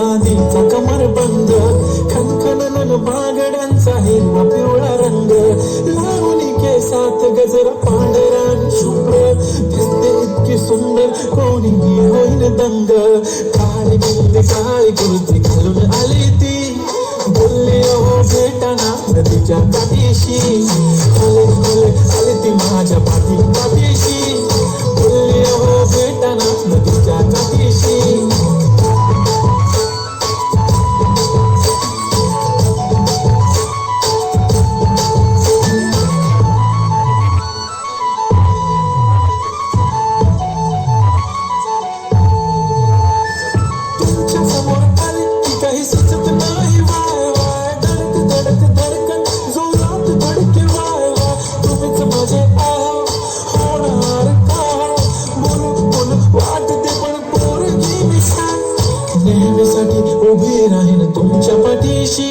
चांदीचा कमर बंद खनखन बागड्यांचा हिरवा पिवळा रंग. लावणी केसात गजरा पांढरा शुभ्र, दिसते इतकी सुंदर कोणीही होईन दंग. काळी बिंदी काळी कुर्ती घालून आली ती. बोलली, अहो भेटाना नदीच्या काठीशी. उभी राहीन तुमच्या पाठीशी.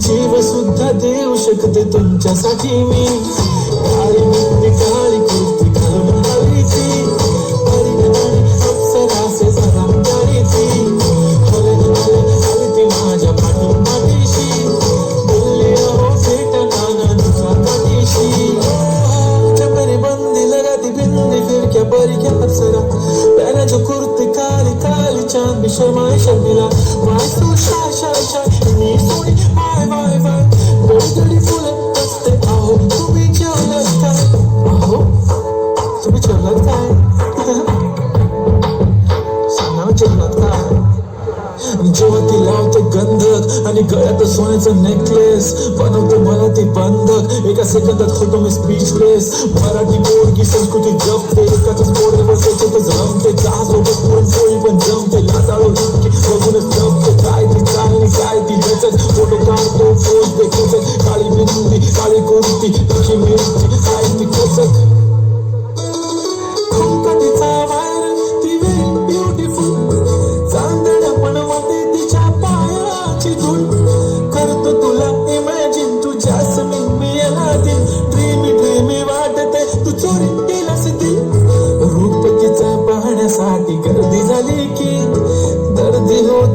जीव सुद्धा देऊ शकते तुमच्यासाठी मी. काळी बिंदी काळी कुर्ती घालून आली ती परी आणि अप्सरासे सलाम करी ती हले हले आली ती माझ्या पाठी पाठीशी अहो भेटना नदीच्या काठीशी चमरी बंदी, लगाती बिंदी फिर क्या क्या अप्सरा. पहना जो कुर्ती काली काली चाँद भी शर्माए जेव्हा ती लावते गंधक आणि गळ्यात सोन्याचं नेकलेस बनवते मला ती बंधक. एका सेकंदात होतो मी स्पीचलेस मराठी बोर्गी संस्कृती जपते. एकाच बोर्डवर त्याच्यातच रमते चहा सोबत पुरणपोळी पण जमते. लाजाळू जमते बघूनच जमते. काय ती चांगली काय ती जचत फोटो काढतो पोच देखील. काळी बिंदी काळी कुर्ती तिची मिरची. काय ती कसक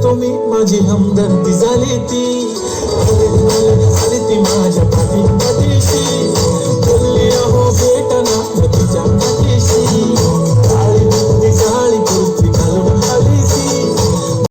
तुम्ही माझी हमदर्दी झाली ती. आली ती माझ्या